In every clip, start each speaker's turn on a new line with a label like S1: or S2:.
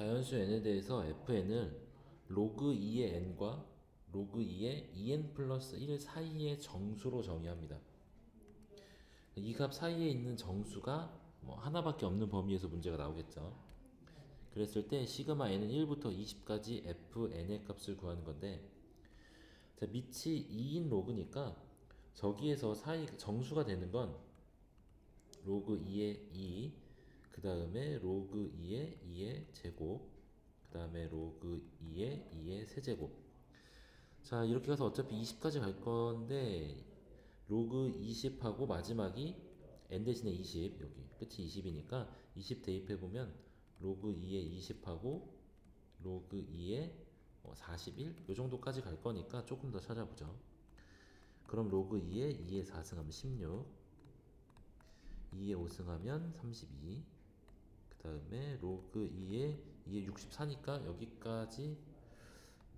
S1: 자연수 n에 대해서 fn을 로그 2의 n과 로그 2의 2n 플러스 1 사이의 정수로 정의합니다. 이 값 사이에 있는 정수가 뭐 하나밖에 없는 범위에서 문제가 나오겠죠. 그랬을 때 시그마 n은 1부터 20까지 fn의 값을 구하는 건데 자, 밑이 2인 로그니까 저기에서 사이 정수가 되는 건 로그 2의 2, 그 다음에 로그 2의 2의 제곱, 그 다음에 로그 2의 2의 세제곱. 자, 이렇게 가서 어차피 20까지 갈 건데, 로그 20하고 마지막이 n 대신에 20, 여기 끝이 20이니까 20 대입해 보면 로그 2의 20하고 로그 2의 41? 요 정도까지 갈 거니까 조금 더 찾아보죠. 그럼 로그 2에 2에 4승하면 16 2에 5승하면 32그 다음에 로그 2에 2에 64니까 여기까지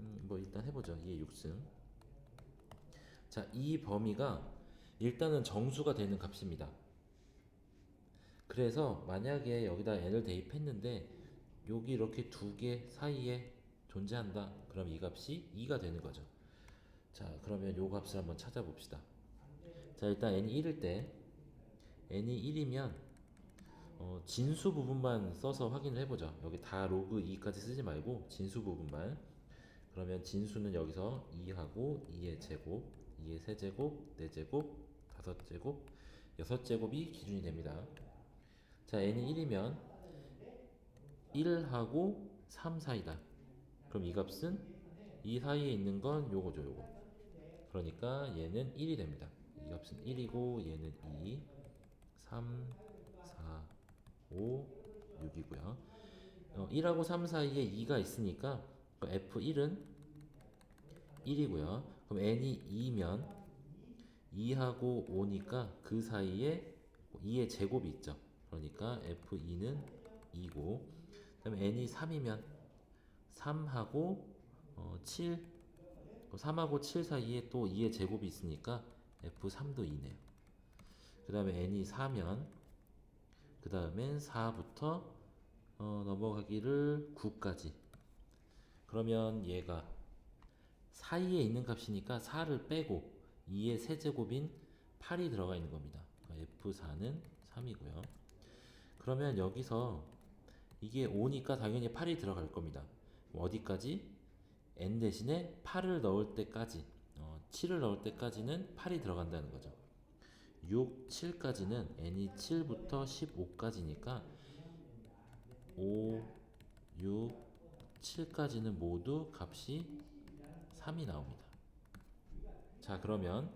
S1: 음, 뭐 일단 해보죠. 2에 6승. 자이 범위가 일단은 정수가 되는 값입니다. 그래서 만약에 여기다 n을 대입했는데 여기 이렇게 두 개 사이에 존재한다. 그럼 이 값이 2가 되는 거죠. 자 그러면 요 값을 한번 찾아봅시다. 자 일단 n이 1일 때 n이 1이면 어, 진수 부분만 써서 확인을 해보죠. 여기 다 로그 2까지 쓰지 말고 진수 부분만. 그러면 진수는 여기서 2하고 2의 제곱 2의 세제곱 4제곱 5제곱 6제곱이 기준이 됩니다. 자 n이 1이면 1하고 3 사이다. 그럼 이 값은 이 사이에 있는 건 요거죠 요거. 그러니까 얘는 1이 됩니다. 이 값은 1이고 얘는 2, 3, 4, 5, 6이고요. 어, 1하고 3 사이에 2가 있으니까 F1은 1이고요. 그럼 n이 2면 2하고 5니까 그 사이에 2의 제곱이 있죠. 그러니까 F2는 2고 그다음에 n이 3이면 3하고 어, 7 3하고 7 사이에 또 2의 제곱이 있으니까 F3도 2네요. 그 다음에 n이 4면 그 다음엔 4부터 어, 넘어가기를 9까지 그러면 얘가 사이에 있는 값이니까 4를 빼고 2의 세제곱인 8이 들어가 있는 겁니다. F4는 3이고요. 그러면 여기서 이게 5니까 당연히 8이 들어갈 겁니다. 어디까지? n 대신에 8을 넣을 때까지 어, 7을 넣을 때까지는 8이 들어간다는 거죠. 6, 7까지는 n이 7부터 15까지니까 5, 6, 7까지는 모두 값이 3이 나옵니다. 자 그러면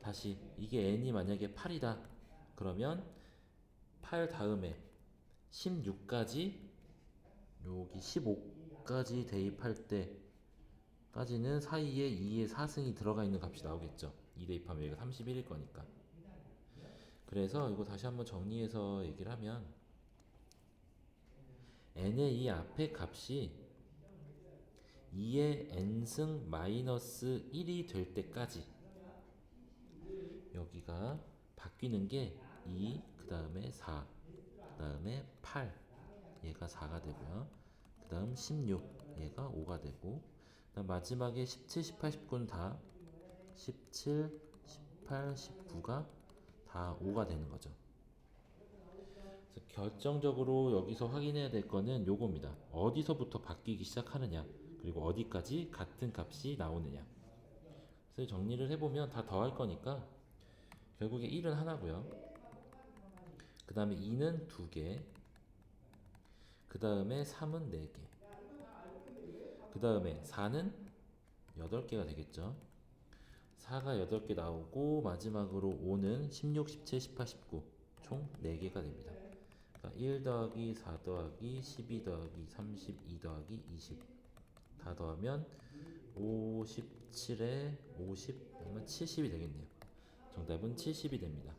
S1: 다시 이게 n이 만약에 8이다 그러면 8 다음에 16까지 여기 15까지 대입할 때 까지는 사이에 2의 4승이 들어가 있는 값이 나오겠죠. 2 대입하면 여기가 31일 거니까. 그래서 이거 다시 한번 정리해서 얘기를 하면 n의 이 앞에 값이 2의 n승 마이너스 1이 될 때까지 여기가 바뀌는 게 2, 그 다음에 4, 그 다음에 8 얘가 4가 되고요. 그 다음 16 얘가 5가 되고 그다음 마지막에 17, 18, 19는 다 17, 18, 19가 다 5가 되는 거죠. 결정적으로 여기서 확인해야 될 거는 요겁니다. 어디서부터 바뀌기 시작하느냐, 그리고 어디까지 같은 값이 나오느냐. 그래서 정리를 해보면 다 더할 거니까 결국에 1은 하나고요. 그 다음에 2는 2개, 그 다음에 3은 4개. 그 다음에 4는 8개가 되겠죠. 4가 8개 나오고 마지막으로 5는 16, 17, 18, 19 총 4개가 됩니다. 그러니까 1 더하기 4 더하기 12 더하기 32 더하기 20 다 더하면 57에 50 그러면 70이 되겠네요. 정답은 70이 됩니다.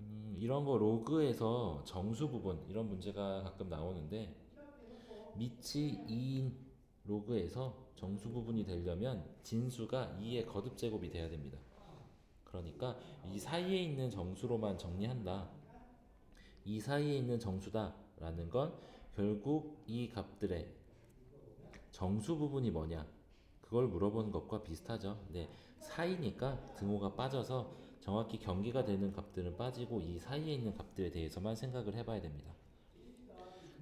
S1: 음, 이런 거 로그에서 정수 부분 이런 문제가 가끔 나오는데 밑이 2인 로그에서 정수 부분이 되려면 진수가 2의 거듭 제곱이 돼야 됩니다. 그러니까 이 사이에 있는 정수로만 정리한다. 이 사이에 있는 정수다라는 건 결국 이 값들의 정수 부분이 뭐냐 그걸 물어보는 것과 비슷하죠. 네, 사이니까 등호가 빠져서 정확히 경계가 되는 값들은 빠지고 이 사이에 있는 값들에 대해서만 생각을 해봐야 됩니다.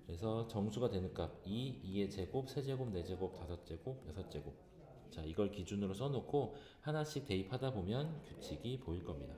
S1: 그래서 정수가 되는 값 2, 2의 제곱, 세제곱, 네제곱, 다섯제곱, 여섯제곱 자 이걸 기준으로 써놓고 하나씩 대입하다 보면 규칙이 보일 겁니다.